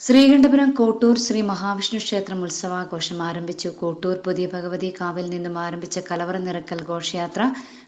ശ്രീകണ്ഠപുരം കോട്ടൂർ ശ്രീ മഹാവിഷ്ണു ക്ഷേത്രം ഉത്സവാഘോഷം ആരംഭിച്ചു. കോട്ടൂർ പുതിയ ഭഗവതി കാവിൽ നിന്നും ആരംഭിച്ച കലവറ നിറക്കൽ ഘോഷയാത്ര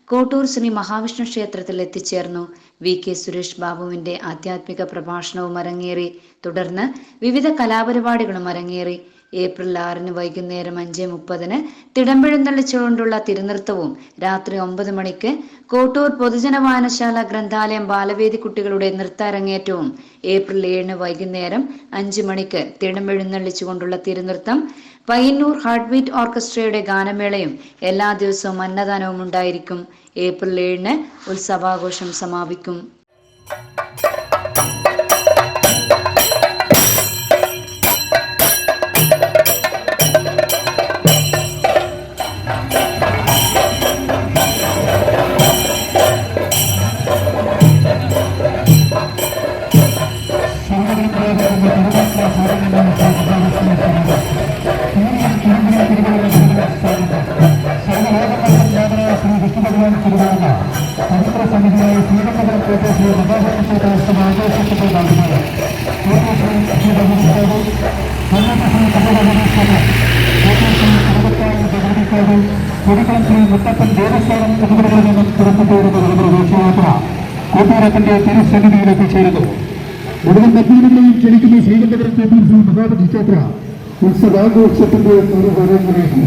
കോട്ടൂർ ശ്രീ മഹാവിഷ്ണു ക്ഷേത്രത്തിൽ എത്തിച്ചേർന്നു. വി. കെ. സുരേഷ് ബാബുവിന്റെ ആധ്യാത്മിക പ്രഭാഷണവും അരങ്ങേറി. തുടർന്ന് വിവിധ കലാപരിപാടികളും അരങ്ങേറി. ഏപ്രിൽ ആറിന് വൈകുന്നേരം അഞ്ച് മുപ്പതിന് തിടമ്പെഴുന്നള്ളിച്ചുകൊണ്ടുള്ള തിരുനൃത്തവും രാത്രി ഒമ്പത് മണിക്ക് കോട്ടൂർ പൊതുജന വായനശാല ഗ്രന്ഥാലയം ബാലവേദി കുട്ടികളുടെ നൃത്താരങ്ങേറ്റവും ഏപ്രിൽ ഏഴിന് വൈകുന്നേരം അഞ്ച് മണിക്ക് തിടമ്പെഴുന്നള്ളിച്ചുകൊണ്ടുള്ള തിരുനൃത്തം പയ്യന്നൂർ ഹാർട്ട് ബീറ്റ് ഓർക്കസ്ട്രയുടെ ഗാനമേളയും എല്ലാ ദിവസവും അന്നദാനവും ഉണ്ടായിരിക്കും. ഏപ്രിൽ ഏഴിന് ഉത്സവാഘോഷം സമാപിക്കും. കൊടിക്കളം ശ്രീ മുത്തപ്പൻ ദേവസ്ഥാനം എന്നിവിടങ്ങളിൽ നിന്നും പുറപ്പെട്ടുവരുന്ന നമ്മുടെ ഘോഷയാത്ര കൂട്ടുകാരത്തിന്റെ തിരുസന്നിധിയിൽ എത്തിച്ചേരുന്നു മുഴുവൻ ഭക്തജനങ്ങളെയും ക്ഷണിക്കുന്ന ശ്രീകണ്ഠപുരം കോട്ടൂർ ശ്രീ മഹാബലി ക്ഷേത്ര ഉത്സവാഘോഷത്തിന്റെ ഒരു വരങ്ങളിലേക്ക്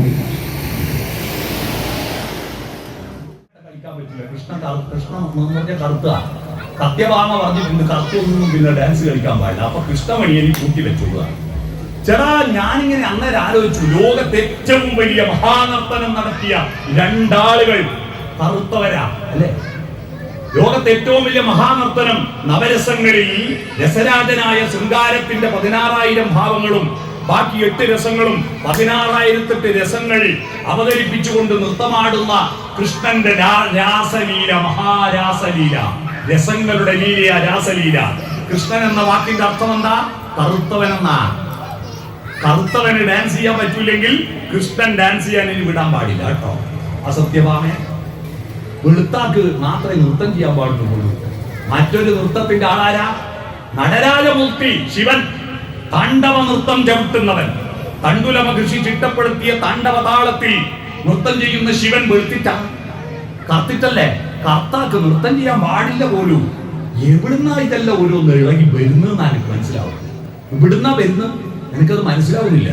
കളിക്കാൻ പറ്റില്ല. കൃഷ്ണ കൃഷ്ണൻ എന്ന് പറഞ്ഞാൽ കറുത്ത സത്യഭാമ പറഞ്ഞിട്ടുണ്ട് കറുത്തൊന്നും പിന്നെ ഡാൻസ് കളിക്കാൻ പാടില്ല. അപ്പൊ കൃഷ്ണമണി എനിക്ക് കൂട്ടി വെച്ചുള്ളതാണ് ചേട്ടാ ഞാനിങ്ങനെ അന്നേരം ആലോചിച്ചു ലോകത്തെ ഏറ്റവും വലിയ മഹാനർത്തനം നടത്തിയ രണ്ടാളുകൾ കറുത്തവരാ അല്ലേ? ലോകത്തെ ഏറ്റവും വലിയ മഹാനർത്തനം നവരസങ്ങളിൽ രസരാജനായ ശൃംഗാരത്തിന്റെ പതിനാറായിരം ഭാവങ്ങളും ബാക്കി എട്ട് രസങ്ങളും പതിനാറായിരത്തെട്ട് രസങ്ങൾ അവതരിപ്പിച്ചുകൊണ്ട് നൃത്തമാടുന്ന കൃഷ്ണന്റെ രാസലീല മഹാരാസലീല രസങ്ങളുടെ ലീലയ രാസലീല. കൃഷ്ണൻ എന്ന വാക്കിന്റെ അർത്ഥം എന്താ? കറുത്തവൻ എന്നാ കറുത്തവന് ഡാൻസ് ചെയ്യാൻ പറ്റൂലെങ്കിൽ കൃഷ്ണൻ ഡാൻസ് ചെയ്യാൻ ഇനി വിടാൻ പാടില്ല കേട്ടോ. അസത്യഭാമേ. വെളുത്താക്ക് മാത്രമേ നൃത്തം ചെയ്യാൻ പാടുള്ളൂ മറ്റൊരു നൃത്തത്തിന്റെ ആളാരാ? നടരാജമൂർത്തി ശിവൻ. താണ്ഡവ നൃത്തം ചവിട്ടുന്നവൻ. തണ്ടുല മഹർഷി ചിട്ടപ്പെടുത്തിയ താണ്ഡവ താളത്തിൽ നൃത്തം ചെയ്യുന്ന ശിവൻ വെളുത്തിട്ട. കത്തിട്ടല്ലേ? കർത്താക്ക് നൃത്തം ചെയ്യാൻ പാടില്ല പോലും. എവിടുന്നാ ഇതെല്ലാം ഓരോന്ന് ഇളകി വരുന്നതെന്നാ എനിക്ക് മനസ്സിലാവും ഇവിടുന്നാ വരുന്ന എനിക്കത് മനസ്സിലാവുന്നില്ല.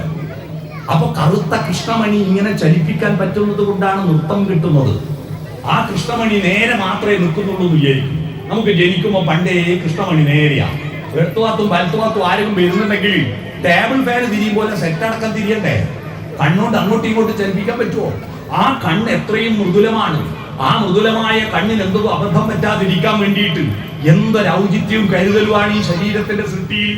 അപ്പൊ കറുത്ത കൃഷ്ണമണി ഇങ്ങനെ ചലിപ്പിക്കാൻ പറ്റുന്നത് കൊണ്ടാണ് നൃത്തം കിട്ടുന്നത്. ആ കൃഷ്ണമണി നേരെ മാത്രമേ നിൽക്കുന്നുള്ളൂ എന്ന് വിചാരിക്കും. നമുക്ക് ജനിക്കുമ്പോൾ പണ്ടേ കൃഷ്ണമണി നേരെയാ. ഇടത്തുവാത്തും വലത്തുവാത്തും ആരെങ്കിലും വരുന്നുണ്ടെങ്കിൽ ടേബിൾ ഫാൻ തിരിയും പോലെ സെറ്റ് അടക്കം തിരിയണ്ടേ? കണ്ണുകൊണ്ട് അങ്ങോട്ടും ഇങ്ങോട്ടും ചലിപ്പിക്കാൻ പറ്റുമോ ആ കണ്ണ് എത്രയും മൃദുലമാണ്. ആ മൃദുലമായ കണ്ണിന് എന്തോ അബദ്ധം പറ്റാതിരിക്കാൻ വേണ്ടിയിട്ട് എന്തൊരു ഔചിത്യവും കരുതലുമാണ് ഈ ശരീരത്തിന്റെ സൃഷ്ടിയിൽ